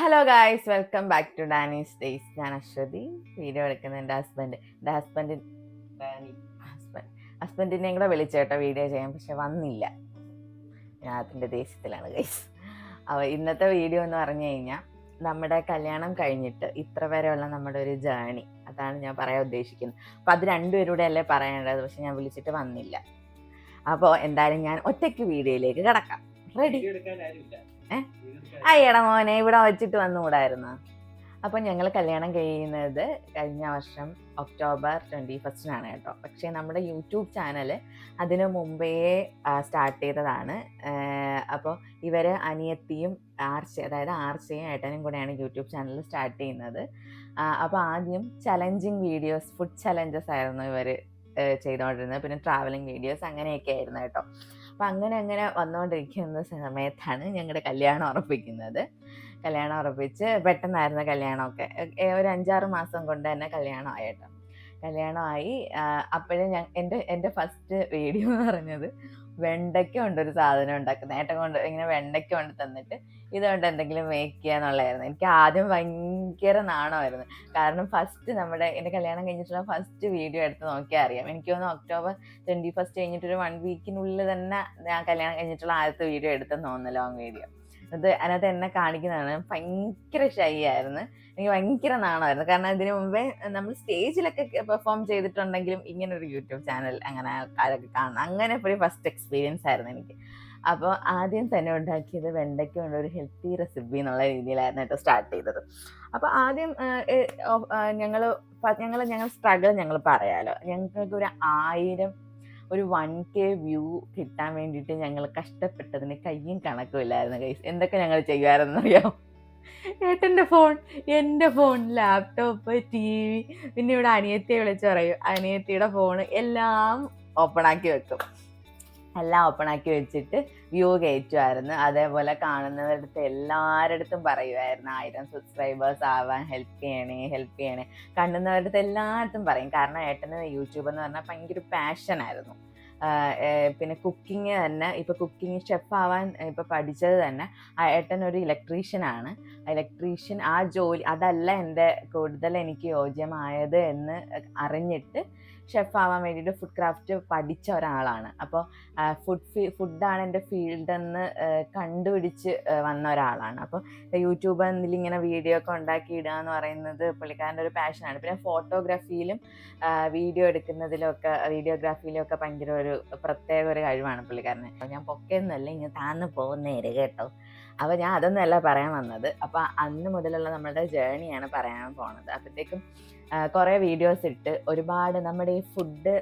Hello guys welcome back to Danees Days ഞാൻ Aswathy. Video എടുക്കുന്ന എന്റെ ഹസ്ബൻഡ് എന്റെ ഹസ്ബൻഡ് ഡാനി ഹസ്ബൻഡ് ഹസ്ബൻഡിനെ കൂടെ വിളിച്ചേട്ടോ വീഡിയോ ചെയ്യാൻ പക്ഷെ വന്നില്ല. ഞാൻ അതിന്റെ ദേഷ്യത്തിലാണ് ഗൈസ് അപ്പോൾ ഇന്നത്തെ വീഡിയോ എന്ന് പറഞ്ഞു കഴിഞ്ഞാൽ നമ്മുടെ കല്യാണം കഴിഞ്ഞിട്ട് ഇത്ര വരെയുള്ള നമ്മുടെ ഒരു ജേണി അതാണ് ഞാൻ പറയാൻ ഉദ്ദേശിക്കുന്നത്. അപ്പോൾ അത് രണ്ടുപേരൂടെ അല്ലേ പറയേണ്ടത്? പക്ഷെ ഞാൻ വിളിച്ചിട്ട് വന്നില്ല. അപ്പോൾ എന്തായാലും ഞാൻ ഒറ്റയ്ക്ക് വീഡിയോയിലേക്ക് കിടക്കാം. റെഡി ഏ? അയ്യട മോനെ ഇവിടെ വെച്ചിട്ട് വന്നുകൂടായിരുന്നു? അപ്പം ഞങ്ങൾ കല്യാണം കഴിയുന്നത് കഴിഞ്ഞ വർഷം ഒക്ടോബർ ട്വന്റി ഫസ്റ്റിനാണ് കേട്ടോ. പക്ഷേ നമ്മുടെ യൂട്യൂബ് ചാനൽ അതിനു മുമ്പേ സ്റ്റാർട്ട് ചെയ്തതാണ്. അപ്പോൾ ഇവർ അനിയത്തിയും ആർച്ച അതായത് ആർച്ചയും ഏട്ടനും കൂടെയാണ് യൂട്യൂബ് ചാനൽ സ്റ്റാർട്ട് ചെയ്യുന്നത്. അപ്പോൾ ആദ്യം ചലഞ്ചിങ് വീഡിയോസ് ഫുഡ് ചലഞ്ചസ് ആയിരുന്നു ഇവർ ചെയ്തുകൊണ്ടിരുന്നത് പിന്നെ ട്രാവലിംഗ് വീഡിയോസ് അങ്ങനെയൊക്കെ ആയിരുന്നു കേട്ടോ. അപ്പം അങ്ങനെ അങ്ങനെ വന്നുകൊണ്ടിരിക്കുന്ന സമയത്താണ് ഞങ്ങളുടെ കല്യാണം ഉറപ്പിക്കുന്നത് കല്യാണം ഉറപ്പിച്ച് പെട്ടെന്നായിരുന്നു കല്യാണമൊക്കെ ഒരു അഞ്ചാറ് മാസം കൊണ്ട് തന്നെ കല്യാണം ആയിട്ടോ. കല്യാണമായി അപ്പോഴും ഞാൻ എന്റെ എന്റെ ഫസ്റ്റ് വീഡിയോ എന്ന് പറഞ്ഞത് വെണ്ടയ്ക്ക കൊണ്ടൊരു സാധനം ഉണ്ടാക്കുന്നത് ഏട്ടൻ കൊണ്ട് ഇങ്ങനെ വെണ്ടയ്ക്ക കൊണ്ട് തന്നിട്ട് ഇതുകൊണ്ട് എന്തെങ്കിലും മേക്ക് ചെയ്യുക എന്നുള്ളതായിരുന്നു എനിക്ക് ആദ്യം ഭയങ്കര നാണമായിരുന്നു. കാരണം ഫസ്റ്റ് നമ്മുടെ എന്റെ കല്യാണം കഴിഞ്ഞിട്ടുള്ള ഫസ്റ്റ് വീഡിയോ എടുത്ത് നോക്കിയാൽ അറിയാം. എനിക്ക് തോന്നുന്നു ഒക്ടോബർ ട്വന്റി ഫസ്റ്റ് കഴിഞ്ഞിട്ടൊരു വൺ വീക്കിനുള്ളിൽ തന്നെ ഞാൻ കല്യാണം കഴിഞ്ഞിട്ടുള്ള ആദ്യത്തെ വീഡിയോ എടുത്തെന്ന് തോന്നുന്നു ലോങ് വീഡിയോ അത് അതിനകത്ത് എന്നെ കാണിക്കുന്നതാണ്. ഭയങ്കര ഷൈ ആയിരുന്നു. എനിക്ക് ഭയങ്കര നാണമായിരുന്നു. കാരണം ഇതിനു മുമ്പേ നമ്മൾ സ്റ്റേജിലൊക്കെ പെർഫോം ചെയ്തിട്ടുണ്ടെങ്കിലും ഇങ്ങനെ ഒരു യൂട്യൂബ് ചാനൽ അങ്ങനെ ആൾക്കാരൊക്കെ കാണണം അങ്ങനെ ഒരു ഫസ്റ്റ് എക്സ്പീരിയൻസ് ആയിരുന്നു എനിക്ക്. അപ്പോൾ ആദ്യം തന്നെ ഉണ്ടാക്കിയത് വെണ്ടയ്ക്ക കൊണ്ട് ഒരു ഹെൽത്തി റെസിപ്പി എന്നുള്ള രീതിയിലായിരുന്നു കേട്ടോ സ്റ്റാർട്ട് ചെയ്തത്. അപ്പോൾ ആദ്യം ഞങ്ങൾ ഞങ്ങൾ ഞങ്ങൾ സ്ട്രഗിൾ ഞങ്ങൾ പറയാലോ. ഞങ്ങൾക്ക് ഒരു ആയിരം ഒരു വൺ കെ വ്യൂ കിട്ടാൻ വേണ്ടിയിട്ട് ഞങ്ങൾ കഷ്ടപ്പെട്ടതിന് കയ്യും കണക്കുമില്ലായിരുന്നു കൈസ് എന്തൊക്കെ ഞങ്ങൾ ചെയ്യാറെന്നറിയോ ഏട്ടന്റെ ഫോൺ എന്റെ ഫോൺ ലാപ്ടോപ്പ് ടി വി പിന്നെ ഇവിടെ അനിയത്തിയെ വിളിച്ച് പറയും. അനിയത്തിയുടെ ഫോൺ എല്ലാം ഓപ്പൺ ആക്കി വെക്കും. എല്ലാം ഓപ്പൺ ആക്കി വെച്ചിട്ട് വ്യൂ കയറ്റുമായിരുന്നു അതേപോലെ കാണുന്നവരുടെ അടുത്ത് പറയുമായിരുന്നു ആയിരം സബ്സ്ക്രൈബേഴ്സ് ആവാൻ ഹെൽപ്പ് ചെയ്യണേ ഹെൽപ്പ് ചെയ്യണേ. കാണുന്നവരുടെ അടുത്ത് എല്ലായിടത്തും പറയും. കാരണം ഏട്ടന് യൂട്യൂബ് എന്ന് പറഞ്ഞാൽ ഭയങ്കര പാഷനായിരുന്നു പിന്നെ കുക്കിംഗ് തന്നെ ഇപ്പോൾ കുക്കിംഗ് ആവാൻ ഇപ്പോൾ പഠിച്ചത് തന്നെ ഏട്ടൻ ഒരു ഇലക്ട്രീഷ്യനാണ് ഇലക്ട്രീഷ്യൻ ആ ജോലി അതല്ല എന്റെ കൂടുതൽ എനിക്ക് യോജ്യമായത് എന്ന് അറിഞ്ഞിട്ട് ഷെഫ് ആവാൻ വേണ്ടിയിട്ട് ഫുഡ് ക്രാഫ്റ്റ് പഠിച്ച ഒരാളാണ്. അപ്പോൾ ഫുഡ് ഫീ ഫുഡാണ് എന്റെ ഫീൽഡെന്ന് കണ്ടുപിടിച്ച് വന്ന ഒരാളാണ്. അപ്പോൾ യൂട്യൂബ് എന്നിൽ ഇങ്ങനെ വീഡിയോ ഒക്കെ ഉണ്ടാക്കി ഇടുക എന്ന് പറയുന്നത് പുള്ളിക്കാരന്റെ ഒരു പാഷനാണ് പിന്നെ ഫോട്ടോഗ്രാഫിയിലും വീഡിയോ എടുക്കുന്നതിലും ഒക്കെ വീഡിയോഗ്രാഫിയിലും ഒക്കെ ഭയങ്കര ഒരു പ്രത്യേക ഒരു കഴിവാണ് പുള്ളിക്കാരന്. ഞാൻ പൊക്കെയൊന്നുമല്ല ഇങ്ങനെ താന്ന് പോകുന്നേര് കേട്ടോ. അപ്പോൾ ഞാൻ അതൊന്നുമല്ല പറയാൻ വന്നത്. അപ്പോൾ അന്ന് മുതലുള്ള നമ്മുടെ ജേണിയാണ് പറയാൻ പോണത്. അപ്പോഴത്തേക്കും കുറേ വീഡിയോസ് ഇട്ട് ഒരുപാട് നമ്മുടെ ഈ ഫുഡ്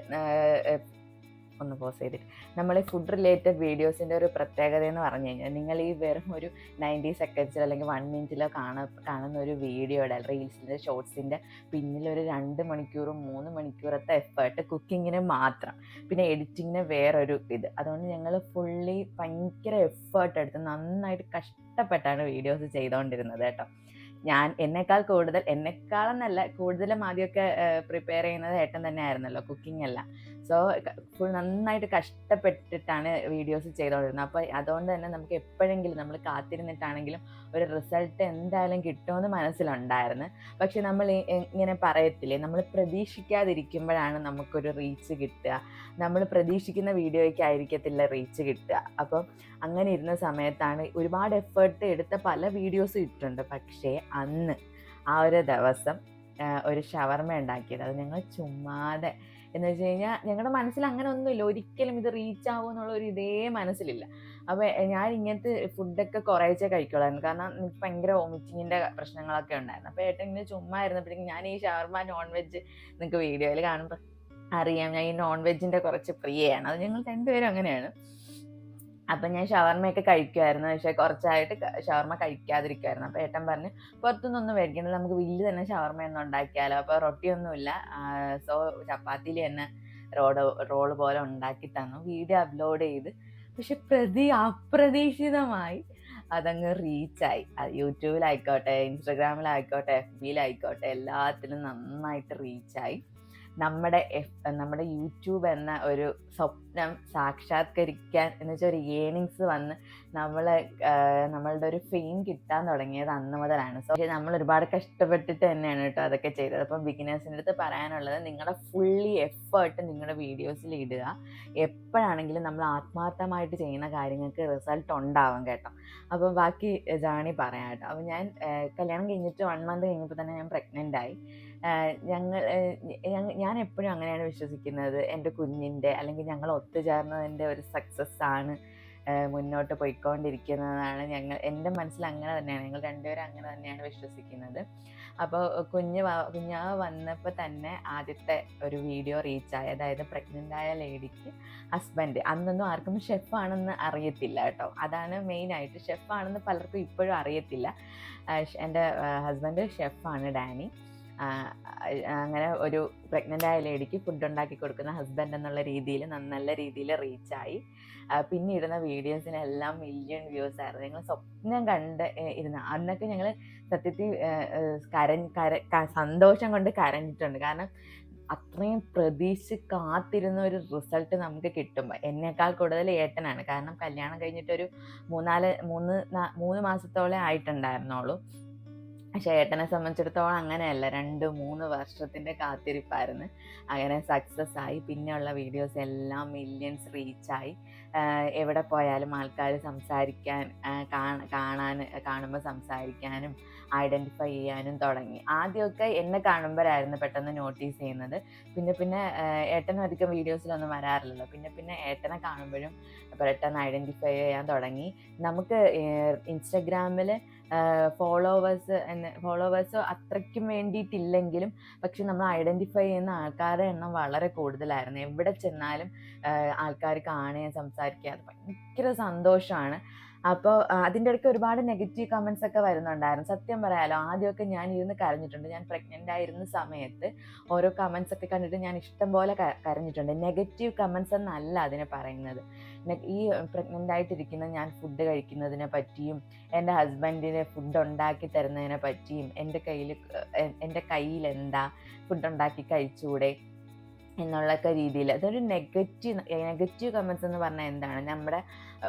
ഒന്ന് പോസ്റ്റ് ചെയ്തിട്ട്. നമ്മൾ ഈ ഫുഡ് റിലേറ്റഡ് വീഡിയോസിന്റെ ഒരു പ്രത്യേകത എന്ന് പറഞ്ഞു കഴിഞ്ഞാൽ നിങ്ങൾ ഈ വെറും ഒരു നയന്റി സെക്കൻഡ്സിൽ അല്ലെങ്കിൽ വൺ മിനിറ്റിലോ കാണ കാണുന്ന ഒരു വീഡിയോയുടെ റീൽസിന്റെ ഷോർട്സിന്റെ പിന്നിലൊരു രണ്ട് മണിക്കൂറും മൂന്ന് മണിക്കൂറത്തെ എഫേർട്ട് കുക്കിങ്ങിന് മാത്രം. പിന്നെ എഡിറ്റിങ്ങിന് വേറൊരു ഇത്. അതുകൊണ്ട് ഞങ്ങൾ ഫുള്ളി ഭയങ്കര എഫേർട്ട് എടുത്ത് നന്നായിട്ട് കഷ്ടപ്പെട്ടാണ് വീഡിയോസ് ചെയ്തുകൊണ്ടിരുന്നത് കേട്ടോ. ഞാൻ എന്നെക്കാൾ കൂടുതൽ എന്നെക്കാളെന്നല്ല കൂടുതലും ആദ്യമൊക്കെ പ്രിപ്പയർ ചെയ്യുന്നത് ഏട്ടൻ തന്നെ ആയിരുന്നല്ലോ കുക്കിംഗ് എല്ലാം സോ ഫുൾ നന്നായിട്ട് കഷ്ടപ്പെട്ടിട്ടാണ് വീഡിയോസ് ചെയ്തുകൊണ്ടിരുന്നത് അപ്പോൾ അതുകൊണ്ട് തന്നെ നമുക്ക് എപ്പോഴെങ്കിലും നമ്മൾ കാത്തിരുന്നിട്ടാണെങ്കിലും ഒരു റിസൾട്ട് എന്തായാലും കിട്ടുമെന്ന് മനസ്സിലുണ്ടായിരുന്നു. പക്ഷെ നമ്മൾ ഇങ്ങനെ പറയത്തില്ലേ നമ്മൾ പ്രതീക്ഷിക്കാതിരിക്കുമ്പോഴാണ് നമുക്കൊരു റീച്ച് കിട്ടുക. നമ്മൾ പ്രതീക്ഷിക്കുന്ന വീഡിയോയ്ക്ക് ആയിരിക്കത്തില്ല റീച്ച് കിട്ടുക. അപ്പം അങ്ങനെ ഇരുന്ന സമയത്താണ് ഒരുപാട് എഫേർട്ട് എടുത്ത പല വീഡിയോസും ഇട്ടിട്ടുണ്ട്. പക്ഷേ അന്ന് ആ ഒരു ദിവസം ഒരു ഷവർമ ഉണ്ടാക്കിയത്. അത് ഞങ്ങൾ ചുമ്മാതെ എന്ന് വെച്ച് കഴിഞ്ഞാൽ ഞങ്ങളുടെ മനസ്സിൽ അങ്ങനെ ഒന്നുമില്ല. ഒരിക്കലും ഇത് റീച്ച് ആവും എന്നുള്ള ഒരു ഇതേ മനസ്സിലില്ല. അപ്പോൾ ഞാൻ ഇങ്ങനത്തെ ഫുഡൊക്കെ കുറേച്ചേ കഴിക്കുള്ളായിരുന്നു. കാരണം എനിക്ക് ഭയങ്കര വോമിറ്റിങ്ങിന്റെ പ്രശ്നങ്ങളൊക്കെ ഉണ്ടായിരുന്നു. അപ്പോൾ ഏട്ടൻ ഇങ്ങനെ ചുമ്മാ ഇരുന്നപ്പോഴേക്കും ഞാൻ ഈ ഷവർമ നോൺ വെജ് നിങ്ങൾക്ക് വീഡിയോയിൽ കാണുമ്പോൾ അറിയാം ഞാൻ ഈ നോൺ വെജിന്റെ കുറച്ച് പ്രിയയാണ്. അത് ഞങ്ങൾ രണ്ടുപേരും അങ്ങനെയാണ്. അപ്പം ഞാൻ ഷവർമയൊക്കെ കഴിക്കുമായിരുന്നു പക്ഷെ കുറച്ചായിട്ട് ഷവർമ കഴിക്കാതിരിക്കുമായിരുന്നു അപ്പൊ ഏട്ടൻ പറഞ്ഞു പുറത്തുനിന്നൊന്നും മേടിക്കണ്ട നമുക്ക് വീട്ടിൽ തന്നെ ഷവർമ ഒന്നും ഉണ്ടാക്കിയാലോ. അപ്പൊ റൊട്ടിയൊന്നുമില്ല. സോ ചപ്പാത്തിയിൽ തന്നെ റോഡ് റോൾ പോലെ ഉണ്ടാക്കി തന്നു. വീഡിയോ അപ്ലോഡ് ചെയ്ത്. പക്ഷെ പ്രതി അപ്രതീക്ഷിതമായി അതങ്ങ് റീച്ചായി യൂട്യൂബിലായിക്കോട്ടെ ഇൻസ്റ്റഗ്രാമിലായിക്കോട്ടെ എഫ് ബിയിലായിക്കോട്ടെ എല്ലാത്തിലും നന്നായിട്ട് റീച്ചായി നമ്മുടെ നമ്മുടെ യൂട്യൂബ് എന്ന ഒരു സ്വപ്നം സാക്ഷാത്കരിക്കാൻ എന്ന് വെച്ചാൽ ഒരു ഏണിങ്സ് വന്ന് നമ്മൾ നമ്മളുടെ ഒരു ഫെയിം കിട്ടാൻ തുടങ്ങിയത് അന്ന് മുതലാണ്. സോ നമ്മൾ ഒരുപാട് കഷ്ടപ്പെട്ടിട്ട് തന്നെയാണ് കേട്ടോ അതൊക്കെ ചെയ്തത്. അപ്പം ബിഗിനേഴ്സിന്റെ അടുത്ത് പറയാനുള്ളത് നിങ്ങളുടെ ഫുള്ളി എഫേർട്ട് നിങ്ങളുടെ വീഡിയോസിൽ ഇടുക. എപ്പോഴാണെങ്കിലും നമ്മൾ ആത്മാർത്ഥമായിട്ട് ചെയ്യുന്ന കാര്യങ്ങൾക്ക് റിസൾട്ട് ഉണ്ടാവും കേട്ടോ. അപ്പം ബാക്കി ജാണി പറയാം കേട്ടോ. അപ്പം ഞാൻ കല്യാണം കഴിഞ്ഞിട്ട് വൺ മന്ത് കഴിഞ്ഞപ്പോൾ തന്നെ ഞാൻ പ്രഗ്നന്റ് ആയി. ഞങ്ങൾ ഞാൻ എപ്പോഴും അങ്ങനെയാണ് വിശ്വസിക്കുന്നത്. എന്റെ കുഞ്ഞിന്റെ അല്ലെങ്കിൽ ഞങ്ങൾ ഒത്തുചേർന്നതിന്റെ ഒരു സക്സസ് ആണ് മുന്നോട്ട് പോയിക്കൊണ്ടിരിക്കുന്നതാണ് ഞങ്ങൾ എന്റെ മനസ്സിൽ അങ്ങനെ തന്നെയാണ്. ഞങ്ങൾ രണ്ടുപേരും അങ്ങനെ തന്നെയാണ് വിശ്വസിക്കുന്നത്. അപ്പോൾ കുഞ്ഞ് കുഞ്ഞാവ് വന്നപ്പോൾ തന്നെ ആദ്യത്തെ ഒരു വീഡിയോ റീച്ചായി അതായത് പ്രഗ്നന്റ് ആയ ലേഡിക്ക് ഹസ്ബൻഡ് അന്നൊന്നും ആർക്കും ഷെഫാണെന്ന് അറിയത്തില്ല കേട്ടോ. അതാണ് മെയിനായിട്ട് ഷെഫാണെന്ന് പലർക്കും ഇപ്പോഴും അറിയത്തില്ല. എന്റെ ഹസ്ബൻഡ് ഷെഫാണ് ഡാനി. അങ്ങനെ ഒരു പ്രഗ്നന്റ് ആയ ലേഡിക്ക് ഫുഡ് ഉണ്ടാക്കി കൊടുക്കുന്ന ഹസ്ബൻഡ് എന്നുള്ള രീതിയിൽ നല്ല രീതിയിൽ റീച്ചായി പിന്നെ ഇടുന്ന വീഡിയോസിനെല്ലാം മില്യൺ വ്യൂസ് ആയിരുന്നു. ഞങ്ങൾ സ്വപ്നം കണ്ട് ഇരുന്ന. അന്നൊക്കെ ഞങ്ങൾ സത്യത്തിൽ കര കര സന്തോഷം കൊണ്ട് കരഞ്ഞിട്ടുണ്ട്. കാരണം അത്രയും പ്രതീക്ഷ കാത്തിരുന്ന ഒരു റിസൾട്ട് നമുക്ക് കിട്ടുമ്പോൾ എന്നേക്കാൾ കൂടുതൽ ഏട്ടനാണ്. കാരണം കല്യാണം കഴിഞ്ഞിട്ടൊരു മൂന്നാൽ മൂന്ന് മൂന്ന് മാസത്തോളം ആയിട്ടുണ്ടായിരുന്നുള്ളൂ. ഏട്ടനെ സംബന്ധിച്ചിടത്തോളം അങ്ങനെയല്ല. രണ്ട് മൂന്ന് വർഷത്തിന്റെ കാത്തിരിപ്പായിരുന്നു. അങ്ങനെ സക്സസ് ആയി. പിന്നെയുള്ള വീഡിയോസ് എല്ലാം മില്യൺസ് റീച്ചായി എവിടെ പോയാലും ആൾക്കാർ സംസാരിക്കാൻ കാണാൻ കാണുമ്പോൾ സംസാരിക്കാനും ഐഡന്റിഫൈ ചെയ്യാനും തുടങ്ങി. ആദ്യമൊക്കെ എന്നെ കാണുമ്പോഴായിരുന്നു പെട്ടെന്ന് നോട്ടീസ് ചെയ്യുന്നത്. പിന്നെ പിന്നെ ഏട്ടനും അധികം വീഡിയോസിലൊന്നും വരാറില്ലല്ലോ. പിന്നെ പിന്നെ ഏട്ടനെ കാണുമ്പോഴും പെട്ടെന്ന് ഐഡന്റിഫൈ ചെയ്യാൻ തുടങ്ങി. നമുക്ക് ഇൻസ്റ്റഗ്രാമിൽ ഫോളോവേഴ്സ് എന്ന് ഫോളോവേഴ്സ് അത്രയ്ക്കും വേണ്ടിയിട്ടില്ലെങ്കിലും പക്ഷെ നമ്മൾ ഐഡന്റിഫൈ ചെയ്യുന്ന ആൾക്കാരുടെ എണ്ണം വളരെ കൂടുതലായിരുന്നു. എവിടെ ചെന്നാലും ആൾക്കാർ കാണുകയും സംസാരിക്കുക അത് ഭയങ്കര സന്തോഷമാണ്. അപ്പോൾ അതിന്റെ ഇടയ്ക്ക് ഒരുപാട് നെഗറ്റീവ് കമൻസ് ഒക്കെ വരുന്നുണ്ടായിരുന്നു. സത്യം പറയാലോ ആദ്യമൊക്കെ ഞാൻ ഇരുന്ന് കരഞ്ഞിട്ടുണ്ട്. ഞാൻ പ്രഗ്നന്റ് ആയിരുന്ന സമയത്ത് ഓരോ കമൻസ് ഒക്കെ കണ്ടിട്ട് ഞാൻ ഇഷ്ടം പോലെ കരഞ്ഞിട്ടുണ്ട്. നെഗറ്റീവ് കമൻസ് എന്നല്ല അതിനെ പറയുന്നത്. ഈ പ്രഗ്നന്റ് ആയിട്ടിരിക്കുന്ന ഞാൻ ഫുഡ് കഴിക്കുന്നതിനെ പറ്റിയും എന്റെ ഹസ്ബൻഡിന് ഫുഡ് ഉണ്ടാക്കി തരുന്നതിനെ പറ്റിയും എന്റെ കയ്യിൽ എന്റെ കയ്യിൽ എന്താ ഫുഡ് ഉണ്ടാക്കി കഴിച്ചുകൂടെ എന്നുള്ളൊക്കെ രീതിയിൽ അതൊരു നെഗറ്റീവ് നെഗറ്റീവ് കമൻസ് എന്ന് പറഞ്ഞാൽ എന്താണ്? നമ്മുടെ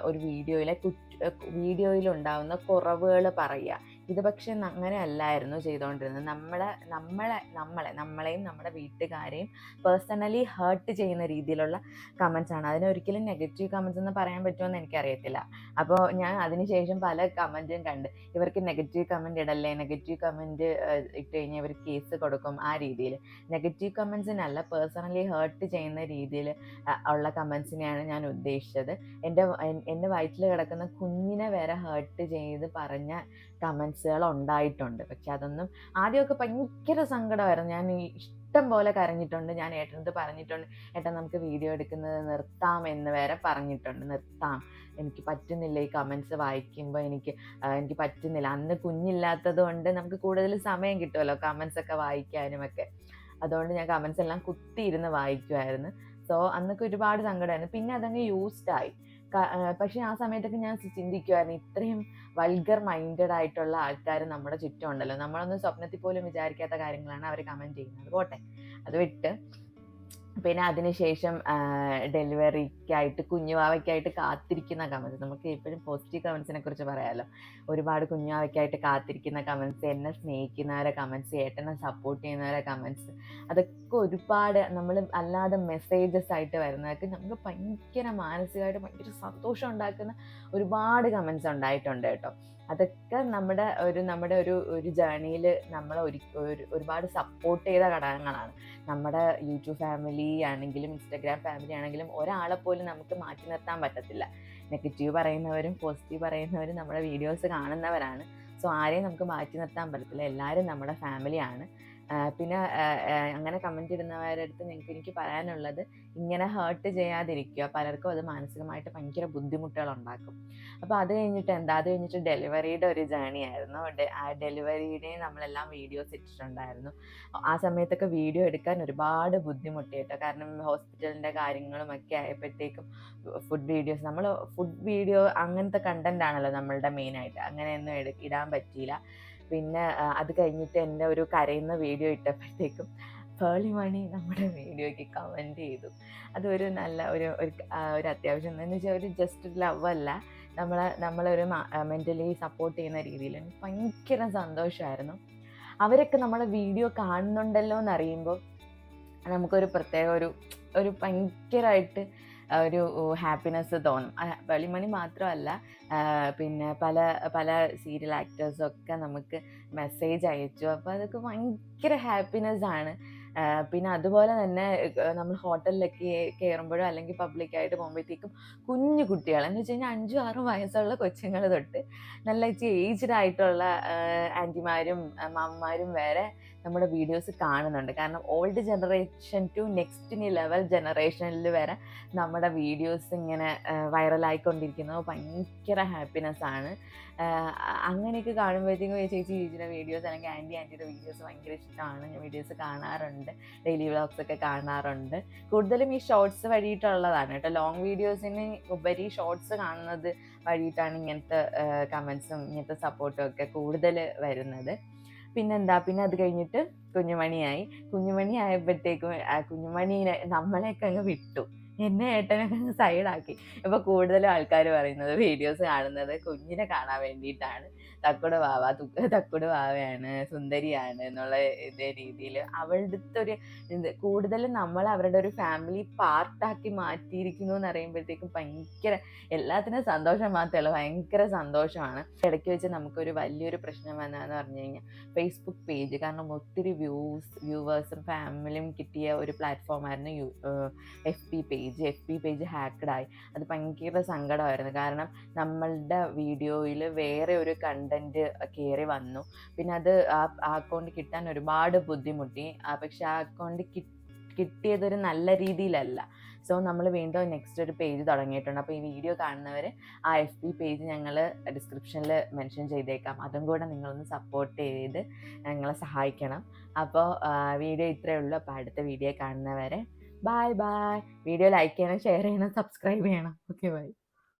ഒരു വീഡിയോയിലെ കുറ്റ വീഡിയോയിൽ ഉണ്ടാവുന്ന കുറവുകൾ പറയുക. ഇത് പക്ഷെ അങ്ങനെ അല്ലായിരുന്നു ചെയ്തുകൊണ്ടിരുന്നത് നമ്മളെ നമ്മളെ നമ്മളെ നമ്മളെയും നമ്മുടെ വീട്ടുകാരെയും പേഴ്സണലി ഹേർട്ട് ചെയ്യുന്ന രീതിയിലുള്ള കമൻസ് ആണ്. അതിന് ഒരിക്കലും നെഗറ്റീവ് കമൻസ് എന്ന് പറയാൻ പറ്റുമെന്ന് എനിക്കറിയത്തില്ല. അപ്പോൾ ഞാൻ അതിനുശേഷം പല കമന്റും കണ്ട്. ഇവർക്ക് നെഗറ്റീവ് കമന്റ് ഇടല്ലേ? നെഗറ്റീവ് കമന്റ് ഇട്ട് കഴിഞ്ഞാൽ ഇവർ കേസ് കൊടുക്കും ആ രീതിയിൽ നെഗറ്റീവ് കമൻസിനല്ല പേഴ്സണലി ഹേർട്ട് ചെയ്യുന്ന രീതിയിൽ ഉള്ള കമൻസിനെയാണ് ഞാൻ ഉദ്ദേശിച്ചത്. എന്റെ എൻ- എന്റെ വയറ്റിൽ കിടക്കുന്ന കുഞ്ഞിനെ വരെ ഹേർട്ട് ചെയ്ത് പറഞ്ഞ കമൻസുകൾ ഉണ്ടായിട്ടുണ്ട്. പക്ഷെ അതൊന്നും ആദ്യമൊക്കെ ഭയങ്കര സങ്കടമായിരുന്നു. ഞാൻ ഈ ഇഷ്ടം പോലെ കരഞ്ഞിട്ടുണ്ട്. ഞാൻ ഏട്ടനടുത്ത് പറഞ്ഞിട്ടുണ്ട് ഏട്ടൻ നമുക്ക് വീഡിയോ എടുക്കുന്നത് നിർത്താം എന്ന് വരെ പറഞ്ഞിട്ടുണ്ട്. നിർത്താം. എനിക്ക് പറ്റുന്നില്ല ഈ കമൻസ് വായിക്കുമ്പോൾ. എനിക്ക് എനിക്ക് പറ്റുന്നില്ല. അന്ന് കുഞ്ഞില്ലാത്തത് കൊണ്ട് നമുക്ക് കൂടുതൽ സമയം കിട്ടുമല്ലോ കമൻസ് ഒക്കെ വായിക്കാനും ഒക്കെ. അതുകൊണ്ട് ഞാൻ കമൻസ് എല്ലാം കുത്തിയിരുന്ന് വായിക്കുമായിരുന്നു. സോ അന്നൊക്കെ ഒരുപാട് സങ്കടമായിരുന്നു. പിന്നെ അതങ്ങ് യൂസ്ഡ് ആയി. പക്ഷേ ആ സമയത്തൊക്കെ ഞാൻ ചിന്തിക്കുമായിരുന്നു ഇത്രയും വൾഗർ മൈൻഡഡ് ആയിട്ടുള്ള ആൾക്കാർ നമ്മുടെ ചുറ്റും ഉണ്ടല്ലോ നമ്മളൊന്നും സ്വപ്നത്തിൽ പോലും വിചാരിക്കാത്ത കാര്യങ്ങളാണ് അവർ കമന്റ് ചെയ്യുന്നത്. പോട്ടെ. അത് വിട്ട് പിന്നെ അതിനുശേഷം ഡെലിവറിക്കായിട്ട് കുഞ്ഞുവാവയ്ക്കായിട്ട് കാത്തിരിക്കുന്ന കമൻസ് നമുക്ക് എപ്പോഴും പോസിറ്റീവ് കമൻസിനെ കുറിച്ച് പറയാമല്ലോ ഒരുപാട് കുഞ്ഞുവാവയ്ക്കായിട്ട് കാത്തിരിക്കുന്ന കമൻസ് എന്നെ സ്നേഹിക്കുന്നവരെ കമൻസ് ഏട്ടനെ സപ്പോർട്ട് ചെയ്യുന്നവരെ കമൻസ് അതൊക്കെ ഒരുപാട് നമ്മൾ അല്ലാതെ മെസ്സേജസ് ആയിട്ട് വരുന്നതൊക്കെ നമുക്ക് ഭയങ്കര മാനസികമായിട്ട് ഭയങ്കര സന്തോഷം ഉണ്ടാക്കുന്ന ഒരുപാട് കമൻസ് ഉണ്ടായിട്ടുണ്ട് കേട്ടോ. അതൊക്കെ നമ്മുടെ ഒരു നമ്മുടെ ഒരു ഒരു ജേണിയിൽ നമ്മളെ ഒരു ഒരു- ഒരുപാട് സപ്പോർട്ട് ചെയ്ത ഘടകങ്ങളാണ്. നമ്മുടെ യൂട്യൂബ് ഫാമിലി ആണെങ്കിലും ഇൻസ്റ്റഗ്രാം ഫാമിലി ആണെങ്കിലും ഒരാളെ പോലും നമുക്ക് മാറ്റി നിർത്താൻ പറ്റത്തില്ല. നെഗറ്റീവ് പറയുന്നവരും പോസിറ്റീവ് പറയുന്നവരും നമ്മുടെ വീഡിയോസ് കാണുന്നവരാണ്. സോ ആരെയും നമുക്ക് മാറ്റി നിർത്താൻ പറ്റത്തില്ല. എല്ലാവരും നമ്മുടെ ഫാമിലിയാണ് പിന്നെ അങ്ങനെ കമന്റ് ഇടുന്നവരുടെ അടുത്ത് നിങ്ങൾക്ക് എനിക്ക് പറയാനുള്ളത് ഇങ്ങനെ ഹേർട്ട് ചെയ്യാതിരിക്കുക. പലർക്കും അത് മാനസികമായിട്ട് ഭയങ്കര ബുദ്ധിമുട്ടുകൾ ഉണ്ടാക്കും അപ്പോൾ അത് കഴിഞ്ഞിട്ട് എന്താ? അത് കഴിഞ്ഞിട്ട് ഡെലിവറിയുടെ ഒരു ജേണി ആയിരുന്നു. ആ ഡെലിവറിയുടെ നമ്മളെല്ലാം വീഡിയോസ് ഇട്ടിട്ടുണ്ടായിരുന്നു. ആ സമയത്തൊക്കെ വീഡിയോ എടുക്കാൻ ഒരുപാട് ബുദ്ധിമുട്ടി കേട്ടോ. കാരണം ഹോസ്പിറ്റലിന്റെ കാര്യങ്ങളും ഒക്കെ ആയപ്പോഴത്തേക്കും ഫുഡ് വീഡിയോസ് നമ്മൾ ഫുഡ് വീഡിയോ അങ്ങനത്തെ കണ്ടന്റ് ആണല്ലോ നമ്മളുടെ മെയിനായിട്ട് അങ്ങനെയൊന്നും ഇടാൻ പറ്റിയില്ല. പിന്നെ അത് കഴിഞ്ഞിട്ട് എന്റെ ഒരു കരയുന്ന വീഡിയോ ഇട്ടപ്പോഴത്തേക്കും പേളി മണി നമ്മുടെ വീഡിയോയ്ക്ക് കമന്റ് ചെയ്തു. അതൊരു നല്ല ഒരു ഒരു അത്യാവശ്യം. എന്ന് വെച്ചാൽ ഒരു ജസ്റ്റ് ലവ് അല്ല. നമ്മളെ നമ്മളൊരു മെന്റലി സപ്പോർട്ട് ചെയ്യുന്ന രീതിയിൽ ഭയങ്കര സന്തോഷമായിരുന്നു അവരൊക്കെ നമ്മളെ വീഡിയോ കാണുന്നുണ്ടല്ലോ എന്നറിയുമ്പോൾ നമുക്കൊരു പ്രത്യേക ഒരു ഒരു ഭയങ്കരമായിട്ട് ഒരു ഹാപ്പിനെസ് തോന്നും. വെളിമണി മാത്രമല്ല പിന്നെ പല പല സീരിയൽ ആക്ടേഴ്സൊക്കെ നമുക്ക് മെസ്സേജ് അയച്ചു. അപ്പോൾ അതൊക്കെ ഭയങ്കര ഹാപ്പിനെസ് ആണ്. പിന്നെ അതുപോലെ തന്നെ നമ്മൾ ഹോട്ടലിലൊക്കെ കയറുമ്പോഴോ അല്ലെങ്കിൽ പബ്ലിക്കായിട്ട് പോകുമ്പോഴത്തേക്കും കുഞ്ഞു കുട്ടികൾ എന്ന് വെച്ച് കഴിഞ്ഞാൽ അഞ്ചും ആറും വയസ്സുള്ള കൊച്ചുങ്ങൾ തൊട്ട് നല്ല ഏജ്ഡ് ആയിട്ടുള്ള ആന്റിമാരും മാമ്മമാരും വരെ നമ്മുടെ വീഡിയോസ് കാണുന്നുണ്ട്. കാരണം old generation to next level ജനറേഷനിൽ വരെ നമ്മുടെ വീഡിയോസ് ഇങ്ങനെ വൈറലായിക്കൊണ്ടിരിക്കുന്നത് ഭയങ്കര ഹാപ്പിനെസ് ആണ്. അങ്ങനെയൊക്കെ കാണുമ്പോഴത്തേക്കും ചേച്ചി ചേച്ചിയുടെ വീഡിയോസ് അല്ലെങ്കിൽ ആന്റി ആന്റിയുടെ വീഡിയോസ് ഭയങ്കര ഇഷ്ടമാണ്. ഞാൻ വീഡിയോസ് കാണാറുണ്ട്. ഡെയിലി വ്ളോഗ്സ് ഒക്കെ കാണാറുണ്ട്. കൂടുതലും ഈ ഷോർട്സ് വഴിയിട്ടുള്ളതാണ് കേട്ടോ. ലോങ് വീഡിയോസിന് ഉപരി ഷോർട്സ് കാണുന്നത് വഴിയിട്ടാണ് ഇങ്ങനത്തെ കമൻസും ഇങ്ങനത്തെ സപ്പോർട്ടും ഒക്കെ കൂടുതൽ വരുന്നത്. പിന്നെന്താ? പിന്നെ അത് കഴിഞ്ഞിട്ട് കുഞ്ഞുമണിയായി. കുഞ്ഞുമണി ആയപ്പോഴത്തേക്കും കുഞ്ഞുമണീനെ നമ്മളെയൊക്കെ അങ്ങ് വിട്ടു. എന്നെ ഏട്ടനൊക്കെ സൈഡാക്കി. ഇപ്പോൾ കൂടുതലും ആൾക്കാർ പറയുന്നത് വീഡിയോസ് കാണുന്നത് കുഞ്ഞിനെ കാണാൻ വേണ്ടിയിട്ടാണ്. തക്കുട് വാവ തുക്ക് തക്കുട് വാവയാണ് സുന്ദരിയാണ് എന്നുള്ള ഇതേ രീതിയിൽ അവളുടെ ഒരു ഇത് കൂടുതലും നമ്മൾ അവരുടെ ഒരു ഫാമിലി പാർട്ടാക്കി മാറ്റിയിരിക്കുന്നു എന്ന് അറിയുമ്പോഴത്തേക്കും ഭയങ്കര എല്ലാത്തിനും സന്തോഷം മാത്രമല്ല ഭയങ്കര സന്തോഷമാണ്. ഇടയ്ക്ക് വെച്ച് നമുക്കൊരു വലിയൊരു പ്രശ്നം വന്നതെന്ന് പറഞ്ഞു കഴിഞ്ഞാൽ ഫേസ്ബുക്ക് പേജ് കാരണം ഒത്തിരി വ്യൂസ് വ്യൂവേഴ്സും ഫാമിലിയും കിട്ടിയ ഒരു പ്ലാറ്റ്ഫോമായിരുന്നു U F P page F P page ഹാക്കഡായി അത് ഭയങ്കര സങ്കടമായിരുന്നു. കാരണം നമ്മളുടെ വീഡിയോയിൽ വേറെ ഒരു കണ്ടന്റ് കയറി വന്നു. പിന്നെ അത് ആ അക്കൗണ്ട് കിട്ടാൻ ഒരുപാട് ബുദ്ധിമുട്ടി. പക്ഷെ ആ അക്കൗണ്ട് കിട്ടിയതൊരു നല്ല രീതിയിലല്ല. സോ നമ്മൾ വീണ്ടും നെക്സ്റ്റ് ഒരു പേജ് തുടങ്ങിയിട്ടുണ്ട്. അപ്പോൾ ഈ വീഡിയോ കാണുന്നവർ ആ എഫ് പി പേജ് ഞങ്ങൾ ഡിസ്ക്രിപ്ഷനിൽ മെൻഷൻ ചെയ്തേക്കാം. അതും കൂടെ നിങ്ങളൊന്ന് സപ്പോർട്ട് ചെയ്ത് ഞങ്ങളെ സഹായിക്കണം. അപ്പോൾ വീഡിയോ ഇത്രയേ ഉള്ളൂ. അപ്പോൾ അടുത്ത വീഡിയോ കാണുന്നവരെ ബായ് ബായ് വീഡിയോ ലൈക്ക് ചെയ്യണം ഷെയർ ചെയ്യണം സബ്സ്ക്രൈബ് ചെയ്യണം. Okay bye